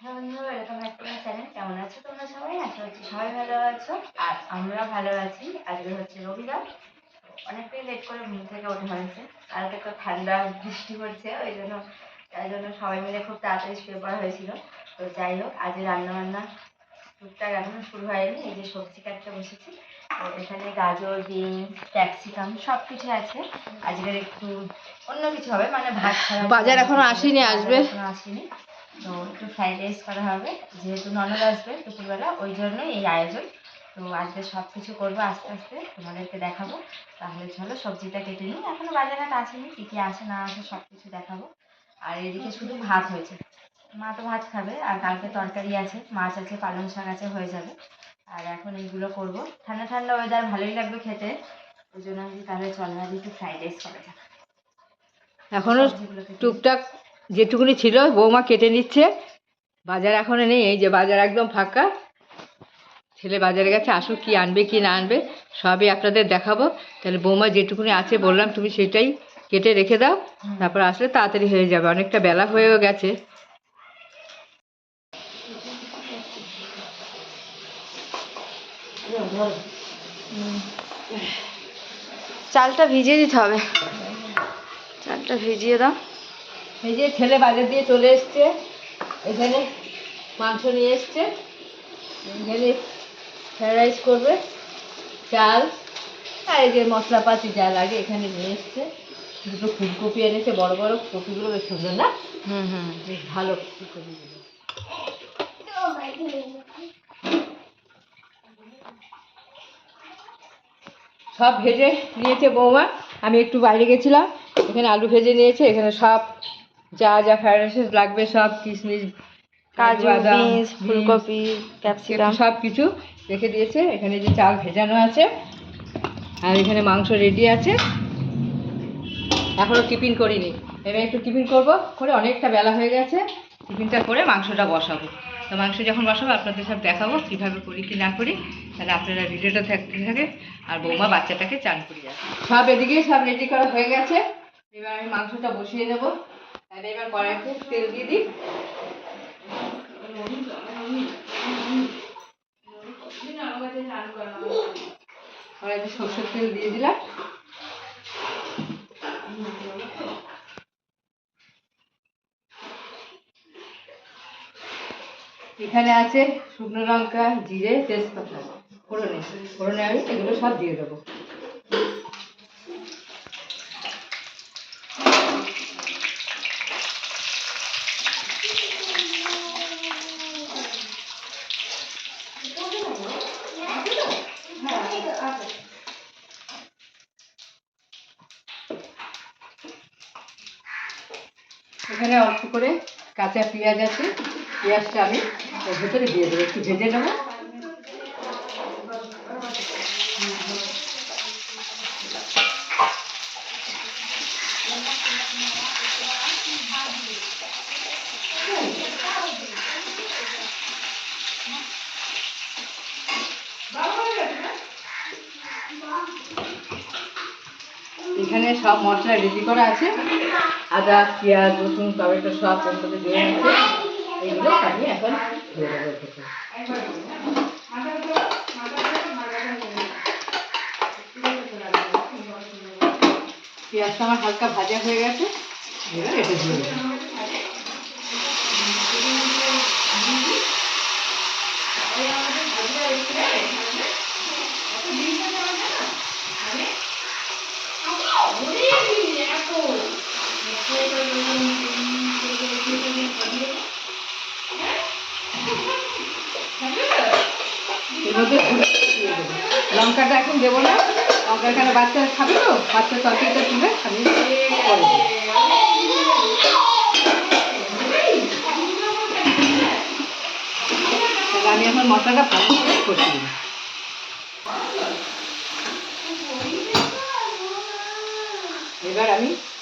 হ্যাঁ বন্ধু এরকম একটা চ্যানেল কেমন আছো তোমরা সবাই? আশা করছি সবাই ভালো আছো আর আমরা ভালো আছি। আজকে হচ্ছে রবিবার অনেকটাই লেট করে ঘুম থেকে ওঠা হয়েছে কালকে তো ঠান্ডা বৃষ্টি পড়ছে ওই জন্য তাই জন্য সবাই মিলে খুব তাড়াতাড়ি শুয়ে পড়া হয়েছিল। তো যাই হোক আজ রান্না বান্না টুকটাক এখনও শুরু হয়নি। এই যে সবজি কাটতে বসেছি। তো এখানে গাজর বিনস ক্যাপসিকাম সব কিছু আছে। আজকের একটু অন্য কিছু হবে মানে ভাত ছাড়া বাজার এখনও আসেনি, আসবে। আসেনি। তো একটু ফ্রাইড রাইস করা হবে। যেহেতু ননদ আসবে দুপুরবেলা ওই জন্যই এই আয়োজন। তো আজকে সব কিছু করব আস্তে আস্তে তোমাদেরকে দেখাবো। তাহলে চলো সবজিটা কেটে নিই। এখনও বাজার হাট আসেনি কী কী আসে না আসে সব কিছু দেখাবো। আর এদিকে শুধু ভাত হয়েছে। মা তো ভাত খাবে আর কালকে তরকারি আছে মাছ আছে পালং শাক আছে হয়ে যাবে। আর এখন এইগুলো করব। ঠান্ডা ঠান্ডা ওয়েদার ভালোই লাগবে খেতে। ওই জন্য আমি তাহলে চলো আজ একটু ফ্রাইড রাইস করা যাক। এখনও সবজিগুলো টুকটাক যেটুকুনি ছিল বৌমা কেটে নিচ্ছে। বাজার এখনও নেই এই যে বাজার একদম ফাঁকা। ছেলে বাজারে গেছে আসুক কি আনবে কি না আনবে সবই আপনাদের দেখাবো। তাহলে বৌমা যেটুকুনি আছে বললাম তুমি সেটাই কেটে রেখে দাও। তারপর আসলে তাড়াতাড়ি হয়ে যাবে অনেকটা বেলা হয়েও গেছে। চালটা ভিজিয়ে দিতে হবে। চালটা ভিজিয়ে দাও। এই যে ছেলে বাজার দিয়ে চলে এসছে। এখানে মাংস নিয়ে এসছে। এখানে ফ্রাইড রাইস করবে চাল আর এই যে মশলাপাতি যা লাগে এখানে নিয়ে এসছে। দুটো ফুলকপি এনেছে বড় বড় কপিগুলো বেশ সুন্দর না? হুম হুম। বেশ ভালো। ফুলকপিগুলো সব ভেজে নিয়েছে বৌমা। আমি একটু বাইরে গেছিলাম। এখানে আলু ভেজে নিয়েছে এখানে সব যা যা ফ্রাইড লাগবে সব কিশমিশ কাজু বিনস ফুলকপি ক্যাপসিকাম। সব কিছু রেখে দিয়েছে। এখানে যে চাল ভেজানো আছে আর এখানে মাংস রেডি আছে। এখনও টিফিন করিনি। এবার একটু টিফিন করব। করে অনেকটা বেলা হয়ে গেছে। টিফিনটা করে মাংসটা বসাবো। তো মাংস যখন বসাবো আপনাদের সব দেখাবো কীভাবে করি কি না করি। তাহলে আপনারা ভিডিওটা থাকতে থাকে আর বৌমা বাচ্চাটাকে চান করিয়ে সব এদিকে সব রেডি করা হয়ে গেছে। এবার আমি মাংসটা বসিয়ে নেব তাহলে এবার কড়াইতে তেল দিয়ে দিই। তেল দিয়ে দিলাম। এখানে আছে শুকনো লঙ্কা, জিরে, তেজপাতা। ফোড়নে। ফোড়নে আমি এগুলো সব দিয়ে দেবো। এখানে অল্প করে কাঁচা পেঁয়াজ আছে পেঁয়াজটা আমি ভেতরে দিয়ে দেবো একটু ভেজে নেব। এখানে সব মশলা রেডি করা আছে। আদা, পেঁয়াজ, রসুন, টমেটো সব দিয়ে আছে এগুলো আমি এখন। পেঁয়াজটা আমার হালকা ভাজা হয়ে গেছে। এবার এটা এর মধ্যে হলুদ দিয়ে দেবো। লঙ্কাটা এখন দেবো না লঙ্কা এখানে বাচ্চা খাবে তো, বাচ্চা তরকারিটা তুলে আমি। আমি এখন মশলাটা ভালো করে দেবো এবার আমি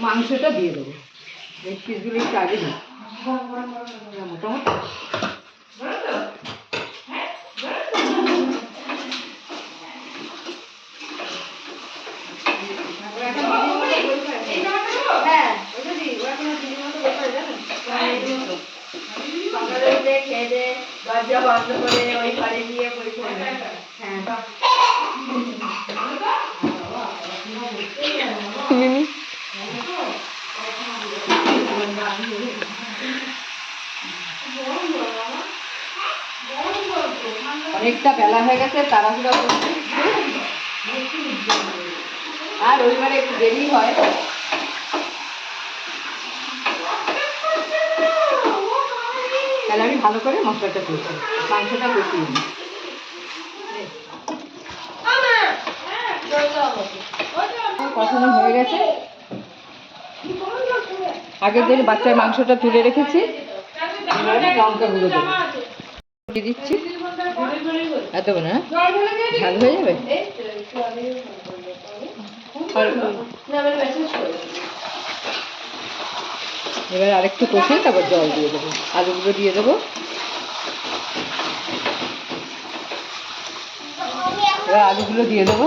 মাংসটা দিয়ে দেবো। এই পিসগুলো একটু আগে দিই। মোটামুটি। হ্যাঁ দরজা বন্ধ করে ওই ঘরে গিয়ে বই পড়বে হ্যাঁ। অনেকটা বেলা হয়ে গেছে তাড়াহুড়া করছি। আর রবিবারে একটু দেরি হয়। তাহলে আমি ভালো করে মশলাটা কষি মাংসটা নিই। কষানো হয়ে গেছে। আগের দিন বাচ্চার মাংসটা তুলে রেখেছি। এত না হয়ে? এবার আরেকটু কষে তারপর জল দিয়ে দেবো। আলুগুলো দিয়ে দেবো। এবার আলুগুলো দিয়ে দেবো।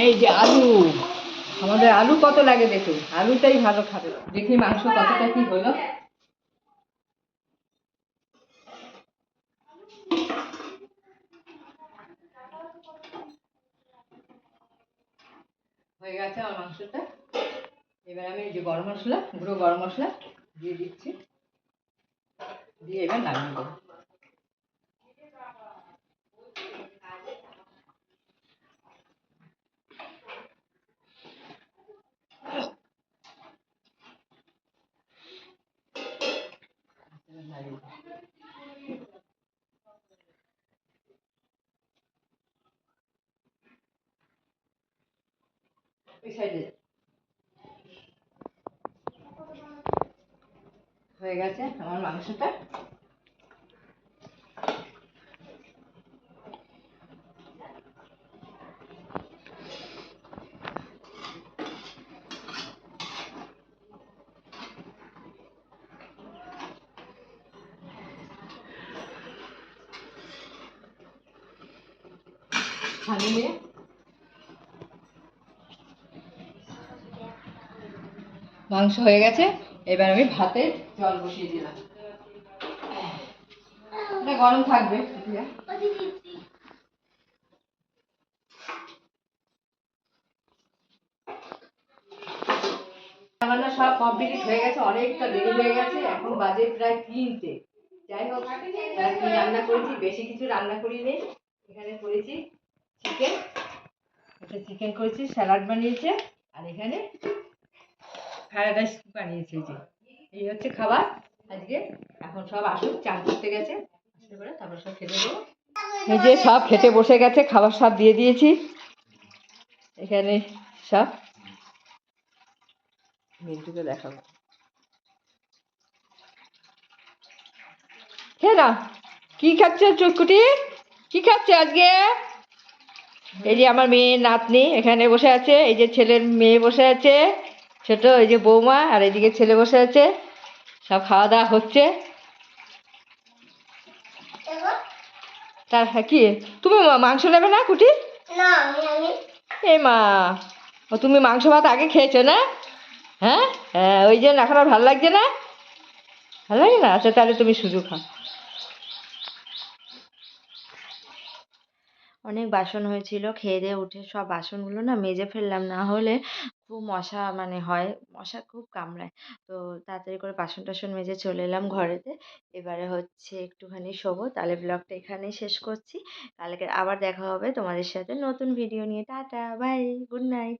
এই যে আলু। আমাদের আলু কত লাগে দেখুন, আলুটাই ভালো খাবে। দেখি মাংস কতটা কি হলো। হয়ে গেছে আমার মাংসটা। এবার আমি যে গরম মশলা, গুঁড়ো গরম মশলা দিয়ে দিচ্ছি। দিয়ে এবার নামিয়ে দেবো এবার নামিয়ে দেবো। ওই সাইডে হয়ে গেছে আমার মাংসটা। ছানিয়ে নিয়ে মাংস হয়ে গেছে। এবার আমি ভাতে জল বসিয়ে দিলাম। এটা গরম থাকবে। রান্না সব কমপ্লিট হয়ে গেছে, অনেকটা দেরি হয়ে গেছে, এখন বাজে প্রায় তিনটে। যাই হোক রান্না করেছি, বেশি কিছু রান্না করি নেই এখানে করেছি। চিকেন একটা চিকেন করেছি স্যালাড বানিয়েছে, আর এখানে ফ্রায়েড রাইস বানিয়েছে যে। এই হচ্ছে খাবার। আজকে এখন সব আসুক চান করতে গেছে। আসলে পরে তারপর সব খেতে দেবো। যে সব খেতে বসে গেছে, খাবার সব দিয়ে দিয়েছি। এখানে সব মিন্টুকে দেখাবো। হে না কি খাচ্ছে চুটকুটি? কি খাচ্ছে আজকে? এই যে আমার মেয়ে নাতনি এখানে বসে আছে এই যে ছেলের মেয়ে বসে আছে ছোট এই যে বৌমা আর এইদিকে ছেলে বসে আছে সব খাওয়া দাওয়া হচ্ছে। তার হ্যাঁ কি? তুমি মাংস নেবে না কুটি? এ মা ও তুমি মাংস ভাত আগে খেয়েছো না? হ্যাঁ? হ্যাঁ ওই জন্য এখন আর ভালো লাগছে না? ভালো লাগে না? আচ্ছা তাহলে তুমি শুধু খাও অনেক বাসন হয়েছিল, খেয়ে দিয়ে উঠে সব বাসনগুলো না মেজে ফেললাম। না হলে খুব মশা মানে হয়, মশা খুব কামড়ায়। তো তাড়াতাড়ি করে বাসন টাসন মেজে চলে এলাম ঘরেতে। এবারে হচ্ছে একটুখানি শোবো, তাহলে ব্লগটা এখানেই শেষ করছি। কালকে আবার দেখা হবে তোমাদের সাথে নতুন ভিডিও নিয়ে। Tata bye good night